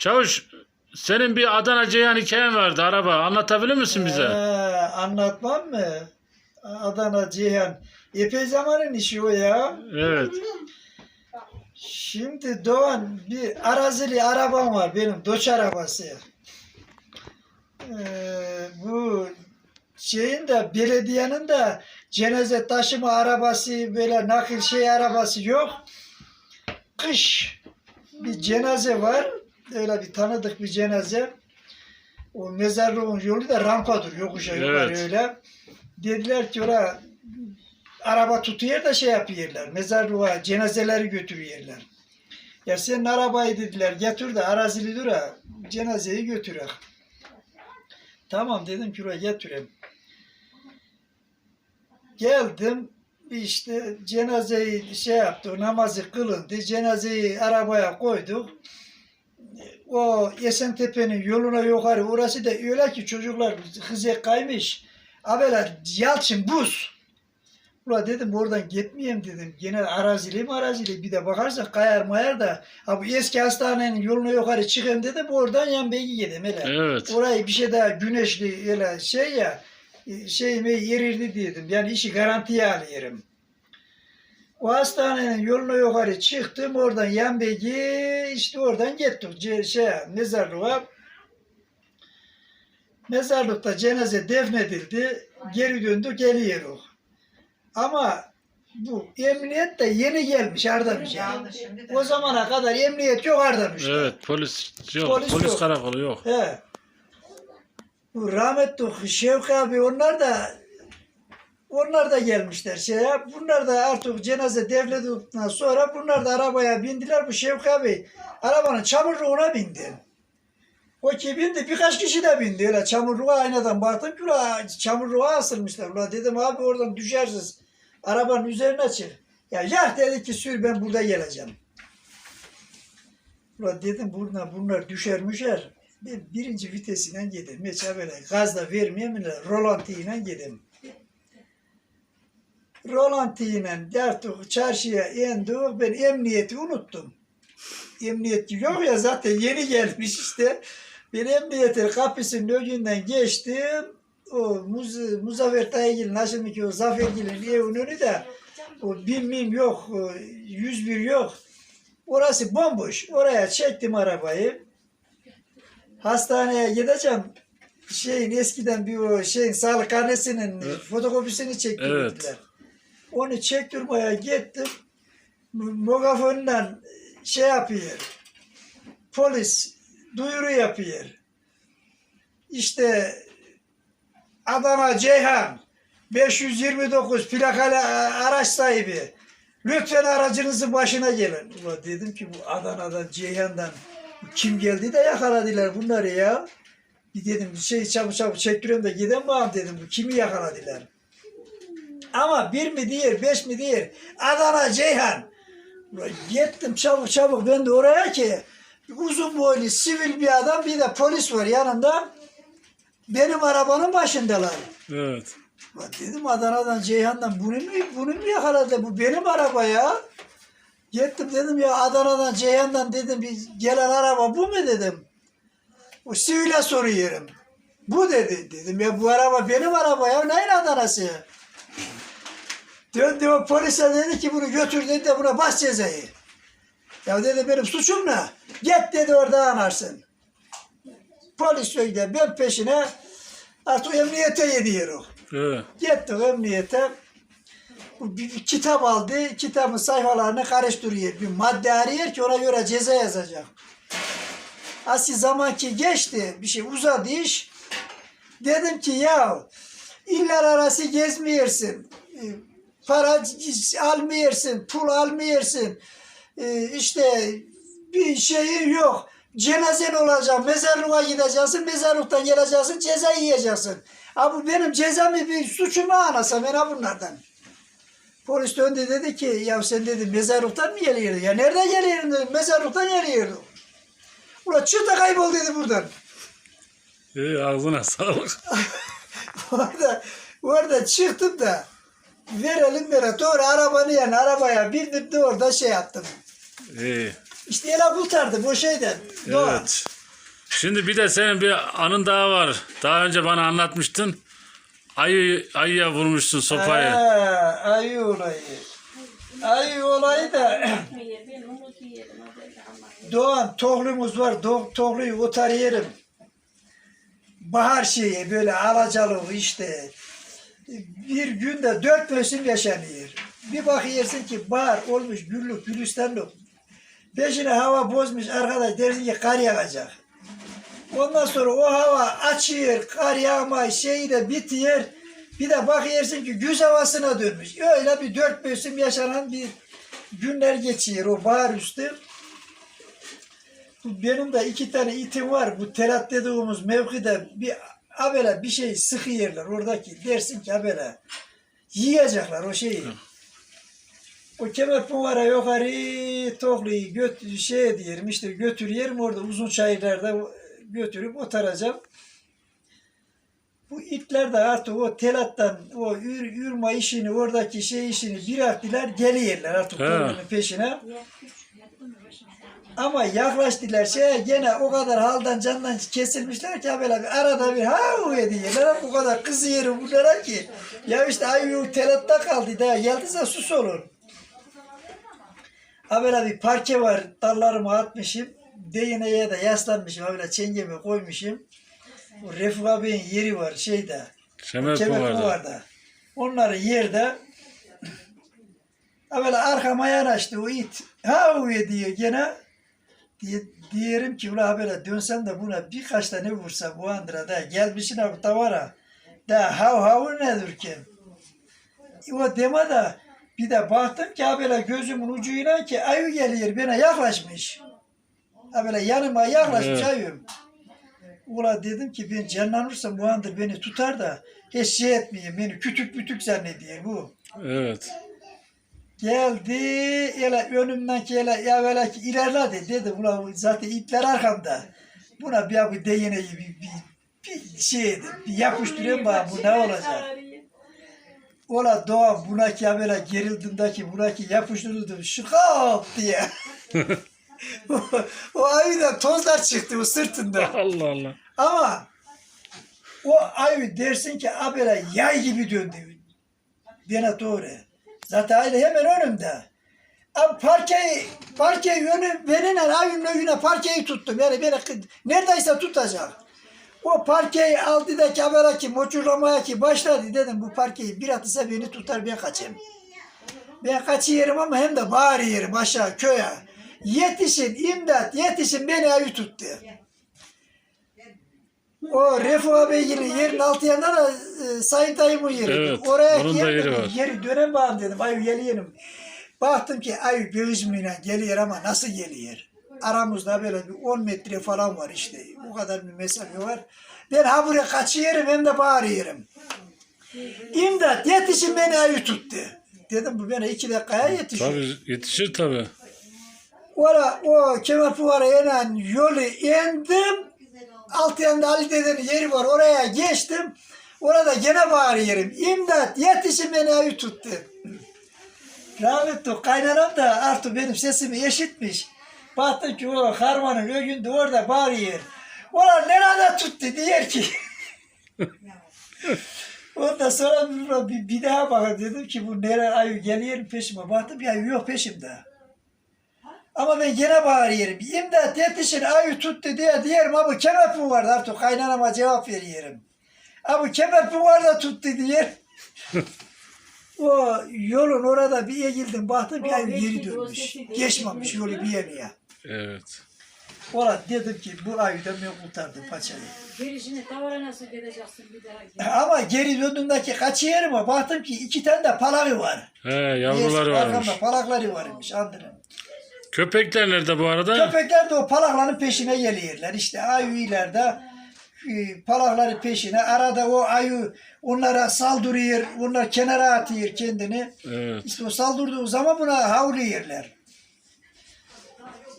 Çavuş senin bir Adana Ceyhan hikayen vardı araba. Anlatabilir misin Ee, bize? anlatmam mı? Adana Ceyhan. Epey zamanın işi o ya. Evet. Şimdi Doğan bir arazili arabam var benim doç arabası. Ee, bu şeyin de belediyenin de cenaze taşıma arabası böyle nakil şey arabası yok. Kış bir cenaze var. Öyle bir tanıdık bir cenaze. O mezarlığın yolu da rampadır yokuşa yukarı Evet. öyle. Dediler ki oraya araba tutuyor da şey yapıyorlar. Mezarlığa cenazeleri götürüyorlar. Ya senin arabayı dediler getir de arazili dur ha, cenazeyi götürek. Tamam dedim ki oraya getireyim. Geldim işte cenazeyi şey yaptı, namazı kılındı. Cenazeyi arabaya koyduk. O Esentepe'nin yoluna yukarı orası da öyle ki çocuklar hızı kaymış. Abeler yalçın buz. Ula dedim oradan gitmeyeyim dedim. Gene arazili mi arazili bir de bakarsak kayar mayar da. Ha bu eski hastanenin yoluna yukarı çıkayım dedim oradan yan beyi gidelim hele. Evet. Orayı bir şey daha güneşli öyle şey ya şeyime yerirdi dedim. Yani işi garantiye alıyorum. O hastanenin yoluna yukarı çıktım oradan yan beyi işte oradan gittik şey mezarlığa. Mezarlıkta cenaze defnedildi. Geri döndük geliyoruz. Ama bu emniyet de yeni gelmiş Ardamış'a. O zamana kadar emniyet yok Ardamış'ta. Evet polis yok. Polis Polis, yok. karakolu yok. He. Bu rahmetli Şevki abi onlar da onlar da gelmişler şeye. Bunlar da artık cenaze devledikten sonra bunlar da arabaya bindiler. Bu Şevki abi arabanın çamurluğuna bindi. O ki bindi birkaç kişi de bindi. Öyle çamurluğa aynadan baktım ki çamurluğa asılmışlar. Ula dedim abi oradan düşersiniz. Arabanın üzerine çık. Ya ya dedi ki sür ben burada geleceğim. Ula dedim bunlar, bunlar düşer müşer. Ben birinci vitesiyle gidelim. Hiç böyle gaz da vermeyeyim. Rolantiyle gidelim. Rolantiyle artık çarşıya indik. Ben emniyeti unuttum. Emniyet yok ya zaten yeni gelmiş işte. Ben emniyetin kapısının önünden geçtim. O Muz Muzaffer Tayyip'in nasıl ki o Zafergil'in evinin önü de o bin mim yok, o 101 yok. Orası bomboş. Oraya çektim arabayı. Hastaneye gideceğim. Şeyin eskiden bir o şeyin sağlık karnesinin Evet. fotokopisini çektirdiler. Evet. Onu çektirmeye gittim. Megafonla şey yapıyor. Polis duyuru yapıyor. İşte Adana Ceyhan 529 plakalı araç sahibi. Lütfen aracınızın başına gelin. Ulan dedim ki bu Adana'dan Ceyhan'dan kim geldi de yakaladılar bunları ya. Bir dedim şey çabuk çabuk çektiriyorum da giden bağım dedim bu kimi yakaladılar. Ama bir mi değil, beş mi değil. Adana Ceyhan. Gittim çabuk çabuk ben de oraya ki uzun boylu sivil bir adam bir de polis var yanında. Benim arabanın başındalar. Evet. Dedim Adana'dan Ceyhan'dan bunu mu, bunu mu yakaladı? Bu benim araba ya. Gittim dedim ya Adana'dan Ceyhan'dan dedim bir gelen araba bu mu dedim. O sivile soruyorum. Bu dedi. Dedim ya bu araba benim araba ya. Neyin Adana'sı? Döndü o polise dedi ki bunu götür dedi de buna bas cezayı. Ya dedi benim suçum ne? Git dedi orada anarsın. Polis söyledi ben peşine artık emniyete gidiyorum. Evet. Gittik emniyete. Bir, bir kitap aldı. Kitabın sayfalarını karıştırıyor. Bir madde arıyor ki ona göre ceza yazacak. Asi zaman ki geçti. Bir şey uzadı iş. Dedim ki ya iller arası gezmiyorsun. Para almıyorsun. Pul almıyorsun. e, işte bir şeyin yok. Cenazen olacak. Mezarlığa gideceksin. Mezarlıktan geleceksin. Ceza yiyeceksin. Ha bu benim cezamı bir suçumu anasa ben bunlardan. Polis döndü dedi ki ya sen dedi mezarlıktan mı geliyorsun? Ya nereden geliyorsun dedim. Mezarlıktan geliyorum. Ulan çıta kaybol dedi buradan. İyi ağzına sağlık. orada, orada çıktım da verelim vere doğru arabanın yanına arabaya bindim de orada şey yaptım. İyi. İşte ele kurtardım o şeyden. Doğa. Evet. Şimdi bir de senin bir anın daha var. Daha önce bana anlatmıştın. Ayı ayıya vurmuşsun sopayı. Ha, ayı olayı. Ayı olayı da Doğan tohlumuz var. Do- tohluyu otar yerim. Bahar şeyi böyle alacalı işte. Bir günde dört mevsim yaşanıyor. Bir bakıyorsun ki bahar olmuş güllük gülistanlık. Peşine hava bozmuş arkadaş dersin ki kar yağacak. Ondan sonra o hava açıyor, kar yağma şeyi de bitiyor. Bir de bakıyorsun ki güz havasına dönmüş. Öyle bir dört mevsim yaşanan bir günler geçiyor o bahar üstü. Benim de iki tane itim var. Bu telat dediğimiz mevkide bir abele bir şey sıkıyorlar oradaki. Dersin ki abele yiyecekler o şeyi. O kemer pınvara yukarı tokluyu göt şey diyelim işte götürüyelim orada uzun çayırlarda götürüp otaracağım. Bu itler de artık o telattan o ür, ürma işini oradaki şey işini bıraktılar geliyorlar artık peşine. Ama yaklaştılar şeye gene o kadar haldan candan kesilmişler ki böyle bir arada bir ha diyorlar. Bu kadar kızıyorum bunlara ki. Ya işte ayı telatta kaldı da geldiyse sus olur. Ha böyle bir parke var dallarımı atmışım. Değneğe de yaslanmışım. Ha böyle çengemi koymuşum. Bu Refik abinin yeri var şeyde. Kemer Kemer vardı. Onları yerde ha böyle arkama yanaştı o it. Ha diyor gene. Diye, diyelim ki ula böyle dönsem de buna birkaç tane vursa bu andıra da gelmişsin abi tavara. Da hav hav nedir ki? O deme de bir de baktım ki böyle gözümün ucuyla ki ayı geliyor bana yaklaşmış. Ha böyle yanıma yaklaşmış Evet. ayım. Ula dedim ki ben canlanırsam bu anda beni tutar da hiç şey etmeyeyim. Beni kütük bütük zannediyor bu. Evet. Geldi ele önümden ki ele ya böyle ki ilerledi dedi buna zaten ipler arkamda. Buna bir bir değneği bir, bir, bir şey bir yapıştırayım bana bu ne olacak? Ola doğan buna ki böyle gerildiğimde ki buna ki yapıştırıldı şu kap diye. o, o ayıdan tozlar çıktı o sırtında. Allah Allah. Ama o ayı dersin ki abele yay gibi döndü. Bana doğru. Zaten aile hemen önümde. Abi parkeyi, parkeyi önü, benimle ayının önüne parkeyi tuttum. Yani beni neredeyse tutacak. O parkeyi aldı da ki habere ki moçurlamaya ki başladı dedim bu parkeyi bir atırsa beni tutar ben kaçayım. Ben kaçıyorum ama hem de bağırıyorum aşağı köye. Yetişin imdat yetişin beni ayı tuttu. O Refah Bey'in yerin altı yanında da e, Sayın Tayyip'in yeri. Evet, Oraya onun da yeri var. Yeri dönem bağım dedim. Ayı geliyorum. Baktım ki ayı gözümüyle geliyor ama nasıl geliyor? Aramızda böyle bir 10 metre falan var işte. Bu kadar bir mesafe var. Ben ha buraya kaçıyorum hem de bağırıyorum. İmdat yetişin beni ayı tuttu. Dedim bu bana iki dakikaya yetişiyor. Tabii yetişir tabii. Ora o Kemal Fuar'a inen yolu indim. Alt yanında Ali dedenin yeri var. Oraya geçtim. Orada gene bağırıyorum. İmdat yetişin beni ayı tuttu. Rahmetli kaynanam da artık benim sesimi eşitmiş. Baktım ki o harmanın ögünde orada bağırıyor. Ulan nerede tuttu diyor ki. Ondan sonra bir, bir, daha bakın dedim ki bu nereye ayı geliyor peşime. Baktım ya yok peşimde. Ama ben gene bağırıyorum. İmdat yetişin ayı tuttu diye diyelim ama kemer mi vardı artık kaynanama cevap veriyorum. Ama kemer mi vardı tuttu diye. o yolun orada bir eğildim baktım bir ayı geri dönmüş. Geçmemiş yolu bir yerine. Evet. Orada dedim ki bu ayıdan ben kurtardım paçayı. Girişini tavara nasıl gideceksin bir daha? Ama geri döndüğümdeki kaçıyorum baktım ki iki tane de palakı var. He yavruları Yes, varmış. Arkamda palakları varmış andırın. Köpekler nerede bu arada? Köpekler de o palakların peşine geliyorlar. İşte ayılar da e, palakları peşine. Arada o ayı onlara saldırıyor. Onlar kenara atıyor kendini. Evet. İşte o saldırdığı zaman buna havlıyorlar.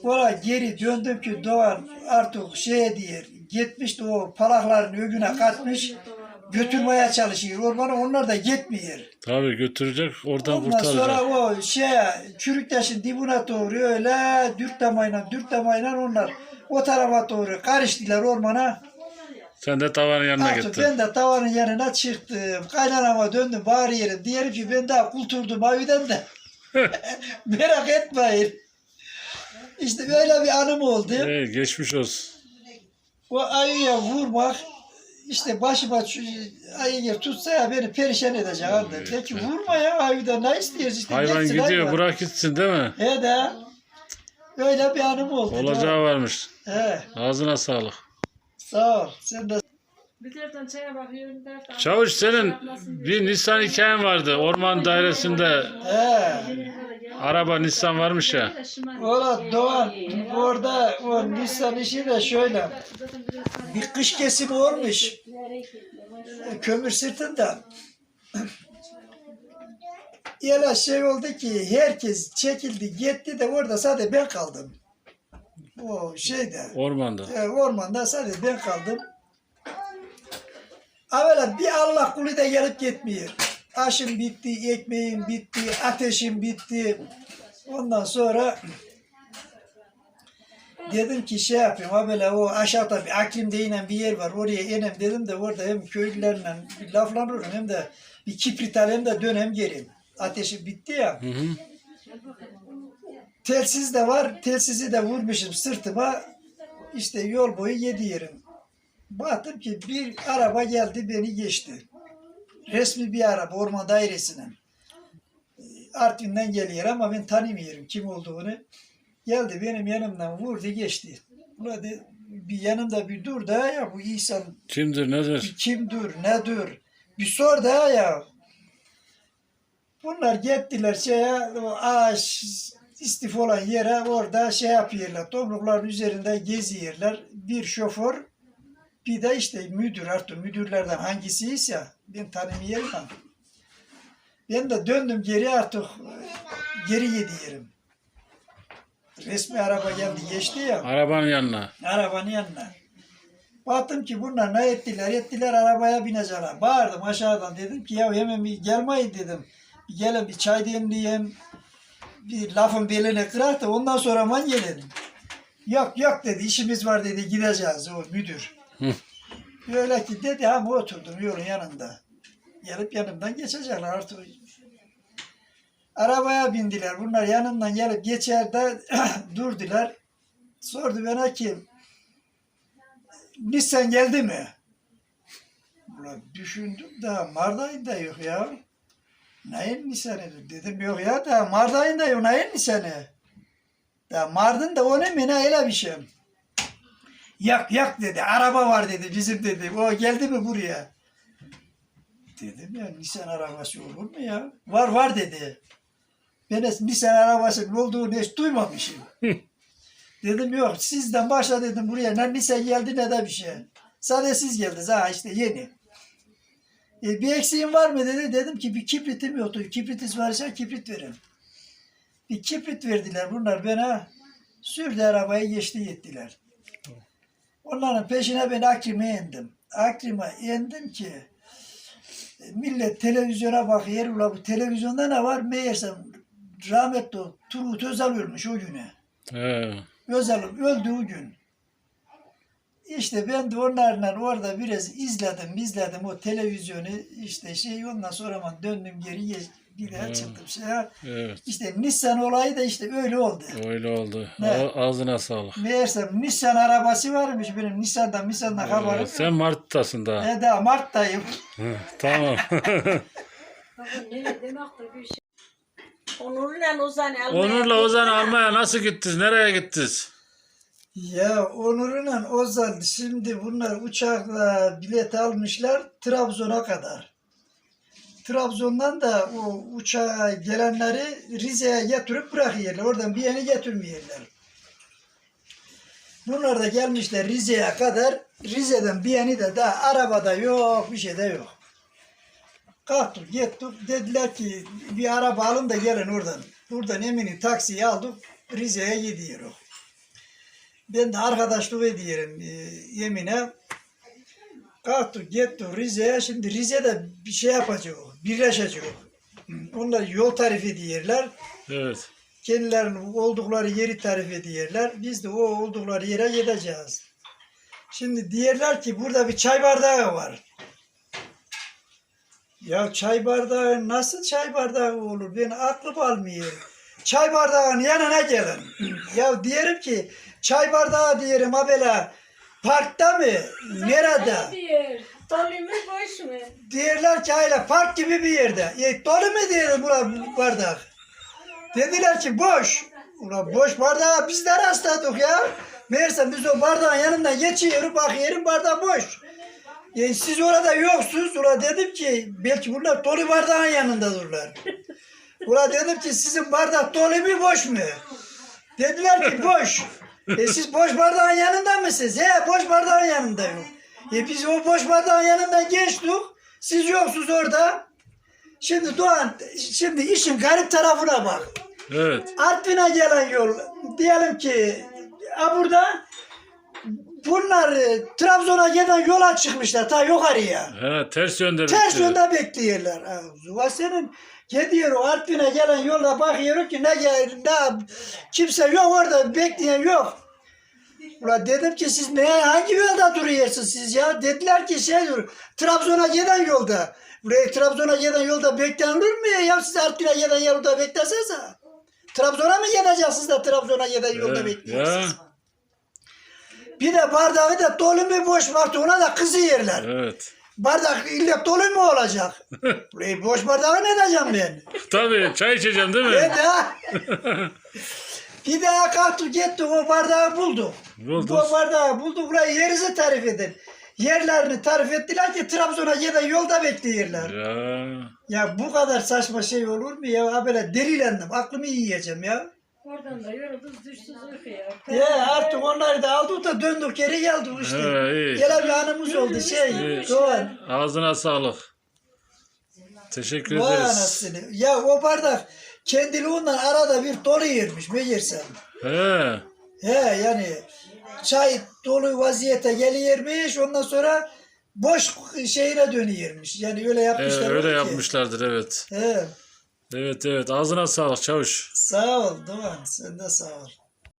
Sonra geri döndüm ki Doğan artık şey diyor. Gitmiş de o palakların ögüne katmış. Götürmeye çalışıyor. Ormana onlar da gitmiyor. Tabii götürecek oradan Ondan sonra kurtaracak. o şeye çürük taşın dibine doğru öyle dürtlemayla dürtlemayla onlar O tarafa doğru karıştılar ormana. Sen de tavanın yanına Artık gittin. ben de tavanın yanına çıktım. Kaynanama döndüm bari yerim. Diyelim ki ben daha kulturdum evden de. Merak etmeyin. İşte böyle bir anım oldu. Ee, geçmiş olsun. O ayıya vurmak işte başıma ç- ayı tutsa ya beni perişan edecek anne. Peki vurma ya ayıda ne istiyorsun işte. Hayvan gidiyor hayvan. bırak gitsin değil mi? He de. Öyle bir anım oldu. Olacağı varmış. He, Ağzına sağlık. sağ ol. Sen de Bir taraftan çaya bakıyorum. bir taraftan- Çavuş senin bir Nissan hikayen vardı. Orman dairesinde he. Araba Nissan varmış ya. Ola Doğan orada o Nisan işi de şöyle. Bir kış kesimi olmuş. Kömür sırtında. Yala şey oldu ki herkes çekildi gitti de orada sadece ben kaldım. O şeyde. Ormanda. E, ormanda sadece ben kaldım. Evvela bir Allah kulu da gelip gitmiyor. Aşım bitti, ekmeğim bitti, ateşim bitti. Ondan sonra dedim ki şey yapayım. Evvela o aşağıda bir aklim denen bir yer var. Oraya inem dedim de orada hem köylülerle bir laflanırım hem de bir kibrit alayım da dönem geleyim. Ateşi bitti ya. Hı hı. Telsiz de var. Telsizi de vurmuşum sırtıma. İşte yol boyu yedi yerim. Baktım ki bir araba geldi beni geçti. Resmi bir araba orman dairesinin. Artvin'den geliyor ama ben tanımıyorum kim olduğunu. Geldi benim yanımdan vurdu geçti. Ula de, bir yanımda bir dur da ya bu insan Kimdir nedir? kimdir, nedir? Bir sor da ya. Bunlar gittiler şeye, o ağaç istif olan yere orada şey yapıyorlar. Tomrukların üzerinde geziyorlar. Bir şoför, bir de işte müdür artık müdürlerden hangisiyse ben tanımıyorum. ama. Ben de döndüm geri artık geri yediyorum. Resmi araba geldi geçti ya. Arabanın yanına. Arabanın yanına. Baktım ki bunlar ne ettiler? Ettiler arabaya binecekler. Bağırdım aşağıdan dedim ki ya hemen bir gelmeyin dedim. Bir gelin bir çay demleyeyim. Bir lafın belini kırar da ondan sonra man gelelim. Yok yok dedi işimiz var dedi gideceğiz o müdür. Hı. Öyle ki dedi ama oturdum yolun yanında. Gelip yanımdan geçecekler artık. Arabaya bindiler. Bunlar yanımdan gelip geçer de durdular. Sordu bana ki Nisan geldi mi? Ulan düşündüm da Mart ayında yok ya. Neyin Nisan'ı dedim yok ya da Mart ayında yok neyin Nisan'ı? Da Mart'ın da o ne mi ne öyle bir şey. Yak yak dedi araba var dedi bizim dedi. O geldi mi buraya? Dedim ya Nisan arabası olur mu ya? Var var dedi. Ben Nisan arabasının olduğunu hiç duymamışım. Dedim yok sizden başla dedim buraya ne Nisan geldi ne de bir şey. Sadece siz geldiniz ha işte yeni. E, bir eksiğin var mı dedi. Dedim ki bir kibritim yoktu. Kibritiniz varsa kibrit verin. Bir kibrit verdiler bunlar bana. Sürdü arabayı geçti gittiler. Onların peşine ben Akrim'e indim. Akrim'e indim ki e, millet televizyona bakıyor. Ula bu televizyonda ne var? Meğersem rahmetli Turgut Özal ölmüş o güne. He. Özal'ın öldüğü gün. İşte ben de onlarla orada biraz izledim, izledim o televizyonu. işte şey ondan sonra ama döndüm geri daha Hmm. çıktım şeye. Evet. İşte Nissan olayı da işte öyle oldu. Öyle oldu. Ne? Ağzına sağlık. Meğersem Nissan arabası varmış benim. Nissan'dan Nissan'dan haberim Ee, sen Mart'tasın daha. Ne daha Mart'tayım. Hı, tamam. Ne demek de bir şey. Onur'la Ozan almaya Onur'la Ozan almaya nasıl gittiniz? Nereye gittiniz? Ya Onur'la Ozan şimdi bunlar uçakla bilet almışlar Trabzon'a kadar. Trabzon'dan da o uçağa gelenleri Rize'ye getirip bırakıyorlar. Oradan bir yere getirmiyorlar. Bunlar da gelmişler Rize'ye kadar. Rize'den bir yeni de daha arabada yok, bir şey de yok. Kalktık, gittik. Dediler ki bir araba alın da gelin oradan. Buradan Emin'i taksiye aldık. Rize'ye gidiyoruz. Ben de arkadaşlık ediyorum e, Yemin'e. Kalktık gittik Rize'ye. Şimdi Rize'de bir şey yapacak. Birleşecek. Onlar yol tarifi diyorlar. Evet. kendilerinin oldukları yeri tarif ediyorlar. Biz de o oldukları yere gideceğiz. Şimdi diyorlar ki burada bir çay bardağı var. Ya çay bardağı nasıl çay bardağı olur? Ben aklım almıyor. Çay bardağının yanına gelin. ya diyelim ki çay bardağı diyelim abela parkta mı? Nerede? Diğer. Dolu mu boş mu? Diyorlar ki hayla park gibi bir yerde. E, dolu mu bura bu bardak? Dediler ki boş. Ulan boş bardağı biz de rastladık ya. Meğerse biz o bardağın yanından geçiyoruz bakıyorum bardak boş. E, siz orada yoksunuz. Ula dedim ki belki bunlar dolu bardağın yanındadırlar. Ula dedim ki sizin bardak dolu mu boş mu? Dediler ki boş. E siz boş bardağın yanında mısınız? He boş bardağın yanındayım. E biz o boş bardağın yanından geçtik. Siz yoksunuz orada. Şimdi Doğan, şimdi işin garip tarafına bak. Evet. Artvin'e gelen yol, diyelim ki ha burada bunlar e, Trabzon'a giden yola çıkmışlar ta yukarıya. He, ters yönde Ters bekliyor. yönde bekliyorlar. Ha, Zuva senin gidiyor o Artvin'e gelen yolda bakıyor ki ne, ne kimse yok orada bekleyen yok. Ulan dedim ki siz ne hangi yolda duruyorsunuz siz ya? Dediler ki şey dur Trabzon'a giden yolda. Buraya Trabzon'a giden yolda beklenir mi ya? Siz Artvin'e giden yolda beklesenize. Trabzon'a mı gideceksiniz de Trabzon'a giden yolda bekliyorsunuz? Bir de bardağı da dolu mu boş baktı ona da kızıyorlar. Evet. Bardak illa dolu mu olacak? Burayı boş bardağı ne edeceğim ben? Tabii çay içeceğim değil mi? Ben de bir daha kalktık gittik o bardağı bulduk. Buldunuz. Bu bardağı bulduk burayı yerinizi tarif edin. Yerlerini tarif ettiler ki Trabzon'a giden yolda bekliyorlar. Ya. Ya bu kadar saçma şey olur mu ya? Ha böyle delilendim. Aklımı yiyeceğim ya. Oradan da yorulduk düştü uykuya. Ya artık onları da aldık da döndük geri geldik işte. He, iyi. Gelen bir anımız oldu şey. Doğan. Ağzına sağlık. Teşekkür Vay ederiz. anasını. Ya o bardak kendiliğinden arada bir dolu yermiş meğersem. He. He yani çay dolu vaziyete geliyormuş ondan sonra boş şeyine dönüyormuş. Yani öyle Ee, yapmışlar. öyle ki. yapmışlardır evet. He. Evet evet ağzına sağlık çavuş. Sağ ol Doğan. Sen de sağ ol.